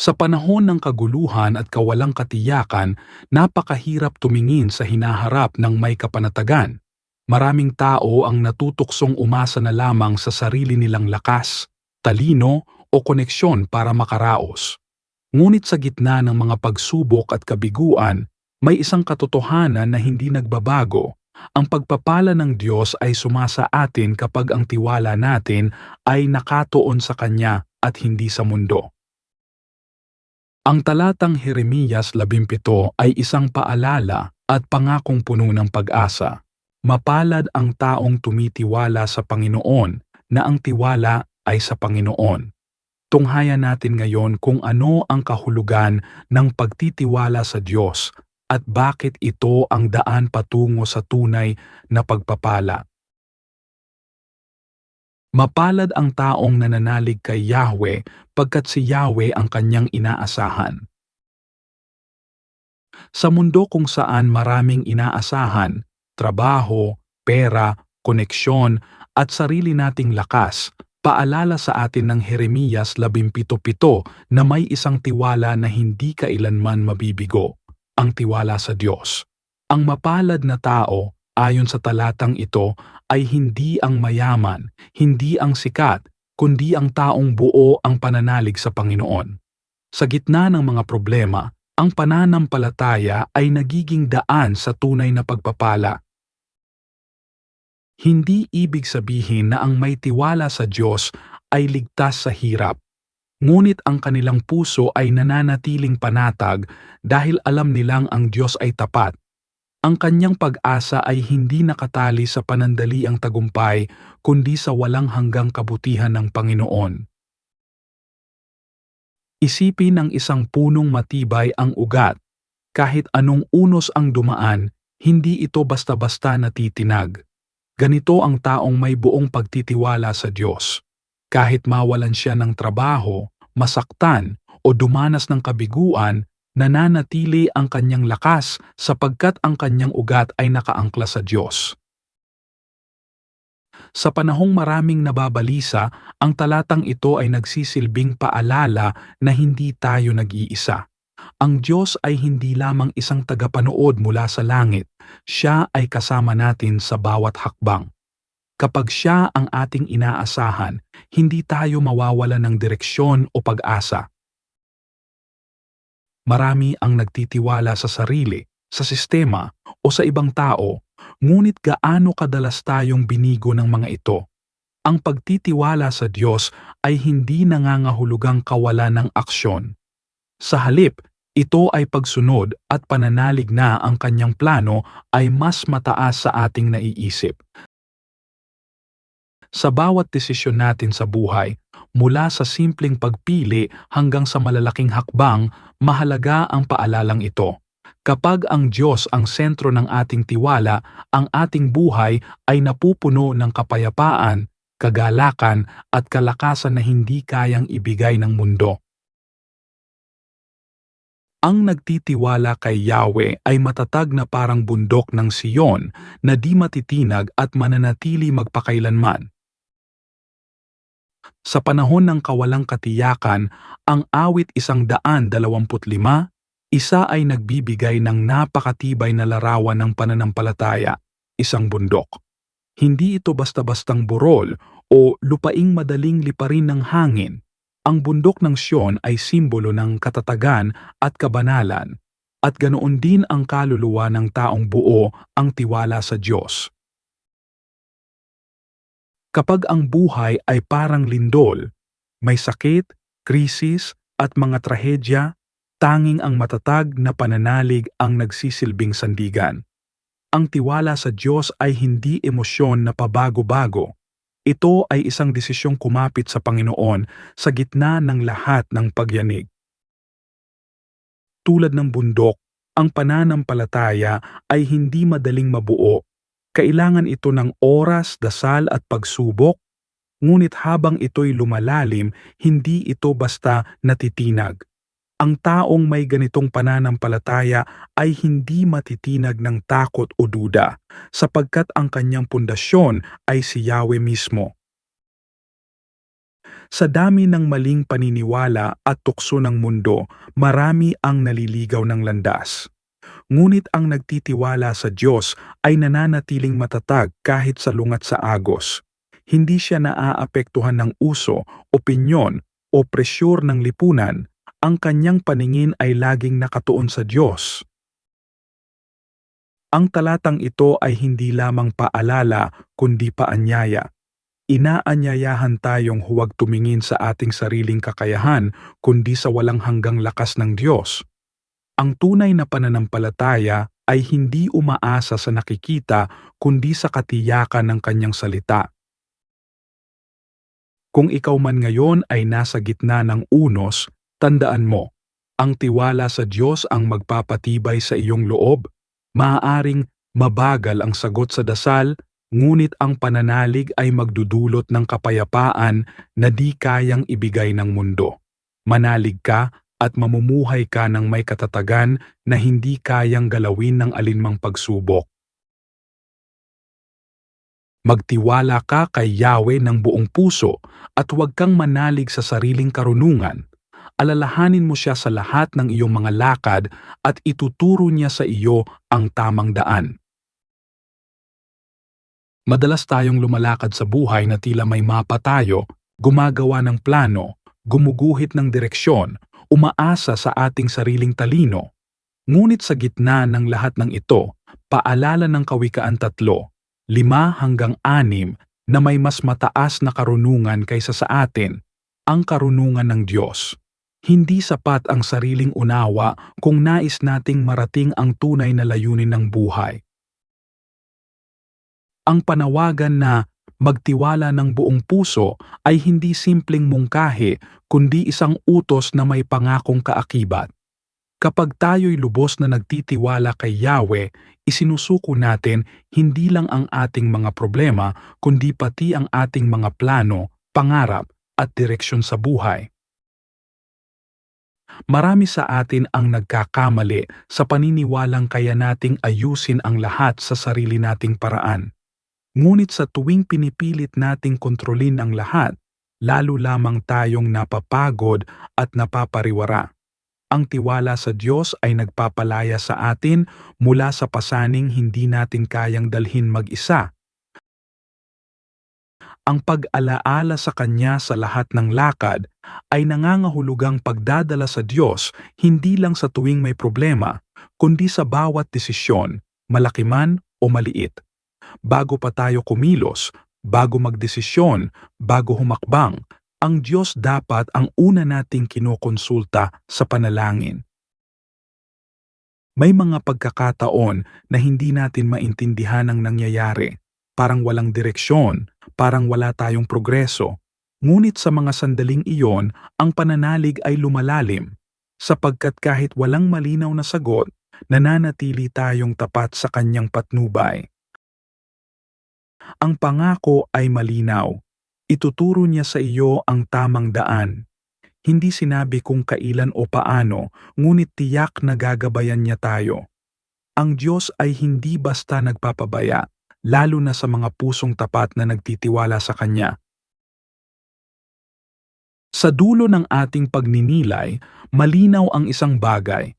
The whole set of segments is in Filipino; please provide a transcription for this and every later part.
Sa panahon ng kaguluhan at kawalang katiyakan, napakahirap tumingin sa hinaharap ng may kapanatagan. Maraming tao ang natutuksong umasa na lamang sa sarili nilang lakas, talino o koneksyon para makaraos. Ngunit sa gitna ng mga pagsubok at kabiguan, may isang katotohanan na hindi nagbabago. Ang pagpapala ng Diyos ay sumasa atin kapag ang tiwala natin ay nakatuon sa Kanya at hindi sa mundo. Ang talatang Jeremias 17 ay isang paalala at pangakong puno ng pag-asa. Mapalad ang taong tumitiwala sa Panginoon na ang tiwala ay sa Panginoon. Tunghayan natin ngayon kung ano ang kahulugan ng pagtitiwala sa Diyos at bakit ito ang daan patungo sa tunay na pagpapala. Mapalad ang taong nananalig kay Yahweh pagkat si Yahweh ang kanyang inaasahan. Sa mundo kung saan maraming inaasahan, trabaho, pera, koneksyon at sarili nating lakas, paalala sa atin ng Jeremias 17.7 na may isang tiwala na hindi kailanman mabibigo, ang tiwala sa Diyos. Ang mapalad na tao, ayon sa talatang ito, ay hindi ang mayaman, hindi ang sikat, kundi ang taong buo ang pananalig sa Panginoon. Sa gitna ng mga problema, ang pananampalataya ay nagiging daan sa tunay na pagpapala. Hindi ibig sabihin na ang may tiwala sa Diyos ay ligtas sa hirap. Ngunit ang kanilang puso ay nananatiling panatag dahil alam nilang ang Diyos ay tapat ang kanyang pag-asa ay hindi nakatali sa panandaliang tagumpay kundi sa walang hanggang kabutihan ng Panginoon. Isipin ng isang punong matibay ang ugat. Kahit anong unos ang dumaan, hindi ito basta-basta natitinag. Ganito ang taong may buong pagtitiwala sa Diyos. Kahit mawalan siya ng trabaho, masaktan, o dumanas ng kabiguan, nananatili ang kanyang lakas sapagkat ang kanyang ugat ay nakaangkla sa Diyos. Sa panahong maraming nababalisa, ang talatang ito ay nagsisilbing paalala na hindi tayo nag-iisa. Ang Diyos ay hindi lamang isang tagapanood mula sa langit, siya ay kasama natin sa bawat hakbang. Kapag siya ang ating inaasahan, hindi tayo mawawala ng direksyon o pag-asa. Marami ang nagtitiwala sa sarili, sa sistema o sa ibang tao, ngunit gaano kadalas tayong binigo ng mga ito. Ang pagtitiwala sa Diyos ay hindi nangangahulugang kawalan ng aksyon. Sa halip, ito ay pagsunod at pananalig na ang kanyang plano ay mas mataas sa ating naiisip. Sa bawat desisyon natin sa buhay, mula sa simpleng pagpili hanggang sa malalaking hakbang, mahalaga ang paalalang ito. Kapag ang Diyos ang sentro ng ating tiwala, ang ating buhay ay napupuno ng kapayapaan, kagalakan at kalakasan na hindi kayang ibigay ng mundo. Ang nagtitiwala kay Yahweh ay matatag na parang bundok ng Siyon na di matitinag at mananatili magpakailanman. Sa panahon ng kawalang katiyakan, ang awit isang daan dalawamput lima, isa ay nagbibigay ng napakatibay na larawan ng pananampalataya, isang bundok. Hindi ito basta-bastang burol o lupaing madaling liparin ng hangin. Ang bundok ng Sion ay simbolo ng katatagan at kabanalan, at ganoon din ang kaluluwa ng taong buo ang tiwala sa Diyos. Kapag ang buhay ay parang lindol, may sakit, krisis at mga trahedya, tanging ang matatag na pananalig ang nagsisilbing sandigan. Ang tiwala sa Diyos ay hindi emosyon na pabago-bago. Ito ay isang desisyong kumapit sa Panginoon sa gitna ng lahat ng pagyanig. Tulad ng bundok, ang pananampalataya ay hindi madaling mabuo kailangan ito ng oras, dasal at pagsubok, ngunit habang ito'y lumalalim, hindi ito basta natitinag. Ang taong may ganitong pananampalataya ay hindi matitinag ng takot o duda, sapagkat ang kanyang pundasyon ay si Yahweh mismo. Sa dami ng maling paniniwala at tukso ng mundo, marami ang naliligaw ng landas. Ngunit ang nagtitiwala sa Diyos ay nananatiling matatag kahit salungat sa agos. Hindi siya naaapektuhan ng uso, opinyon o presyur ng lipunan. Ang kanyang paningin ay laging nakatuon sa Diyos. Ang talatang ito ay hindi lamang paalala kundi paanyaya. Inaanyayahan tayong huwag tumingin sa ating sariling kakayahan kundi sa walang hanggang lakas ng Diyos. Ang tunay na pananampalataya ay hindi umaasa sa nakikita kundi sa katiyakan ng kanyang salita. Kung ikaw man ngayon ay nasa gitna ng unos, tandaan mo, ang tiwala sa Diyos ang magpapatibay sa iyong loob. Maaaring mabagal ang sagot sa dasal, ngunit ang pananalig ay magdudulot ng kapayapaan na di kayang ibigay ng mundo. Manalig ka at mamumuhay ka ng may katatagan na hindi kayang galawin ng alinmang pagsubok. Magtiwala ka kay Yahweh ng buong puso at huwag kang manalig sa sariling karunungan. Alalahanin mo siya sa lahat ng iyong mga lakad at ituturo niya sa iyo ang tamang daan. Madalas tayong lumalakad sa buhay na tila may mapa tayo, gumagawa ng plano, gumuguhit ng direksyon, umaasa sa ating sariling talino. Ngunit sa gitna ng lahat ng ito, paalala ng Kawikaan tatlo, lima hanggang anim na may mas mataas na karunungan kaysa sa atin, ang karunungan ng Diyos. Hindi sapat ang sariling unawa kung nais nating marating ang tunay na layunin ng buhay. Ang panawagan na magtiwala ng buong puso ay hindi simpleng mungkahi kundi isang utos na may pangakong kaakibat. Kapag tayo'y lubos na nagtitiwala kay Yahweh, isinusuko natin hindi lang ang ating mga problema kundi pati ang ating mga plano, pangarap at direksyon sa buhay. Marami sa atin ang nagkakamali sa paniniwalang kaya nating ayusin ang lahat sa sarili nating paraan. Ngunit sa tuwing pinipilit nating kontrolin ang lahat, lalo lamang tayong napapagod at napapariwara. Ang tiwala sa Diyos ay nagpapalaya sa atin mula sa pasaning hindi natin kayang dalhin mag-isa ang pag-alaala sa Kanya sa lahat ng lakad ay nangangahulugang pagdadala sa Diyos hindi lang sa tuwing may problema, kundi sa bawat desisyon, malaki man o maliit. Bago pa tayo kumilos, bago magdesisyon, bago humakbang, ang Diyos dapat ang una nating kinokonsulta sa panalangin. May mga pagkakataon na hindi natin maintindihan ang nangyayari, parang walang direksyon, parang wala tayong progreso. Ngunit sa mga sandaling iyon, ang pananalig ay lumalalim, sapagkat kahit walang malinaw na sagot, nananatili tayong tapat sa kanyang patnubay. Ang pangako ay malinaw. Ituturo niya sa iyo ang tamang daan. Hindi sinabi kung kailan o paano, ngunit tiyak na gagabayan niya tayo. Ang Diyos ay hindi basta nagpapabaya, lalo na sa mga pusong tapat na nagtitiwala sa Kanya. Sa dulo ng ating pagninilay, malinaw ang isang bagay.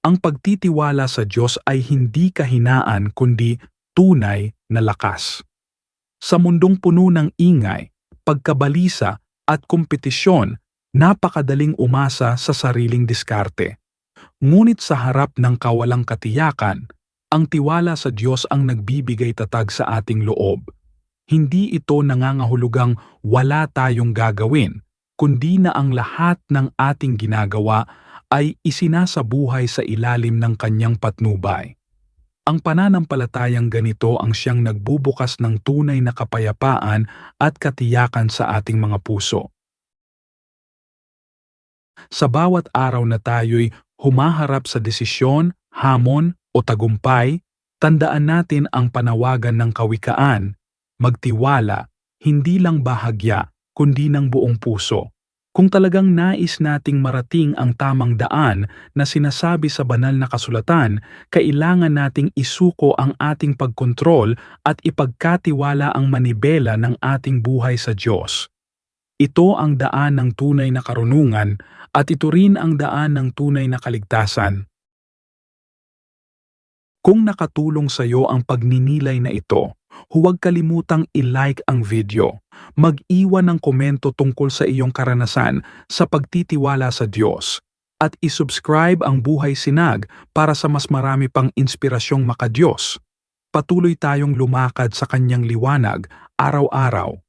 Ang pagtitiwala sa Diyos ay hindi kahinaan kundi tunay na lakas. Sa mundong puno ng ingay, pagkabalisa at kompetisyon, napakadaling umasa sa sariling diskarte. Ngunit sa harap ng kawalang katiyakan, ang tiwala sa Diyos ang nagbibigay tatag sa ating loob. Hindi ito nangangahulugang wala tayong gagawin, kundi na ang lahat ng ating ginagawa ay isinasabuhay sa ilalim ng kanyang patnubay. Ang pananampalatayang ganito ang siyang nagbubukas ng tunay na kapayapaan at katiyakan sa ating mga puso. Sa bawat araw na tayo'y humaharap sa desisyon, hamon o tagumpay, tandaan natin ang panawagan ng kawikaan, magtiwala, hindi lang bahagya, kundi ng buong puso. Kung talagang nais nating marating ang tamang daan na sinasabi sa banal na kasulatan, kailangan nating isuko ang ating pagkontrol at ipagkatiwala ang manibela ng ating buhay sa Diyos. Ito ang daan ng tunay na karunungan at ito rin ang daan ng tunay na kaligtasan. Kung nakatulong sa iyo ang pagninilay na ito, huwag kalimutang i-like ang video. Mag-iwan ng komento tungkol sa iyong karanasan sa pagtitiwala sa Diyos. At isubscribe ang Buhay Sinag para sa mas marami pang inspirasyong makadiyos. Patuloy tayong lumakad sa kanyang liwanag araw-araw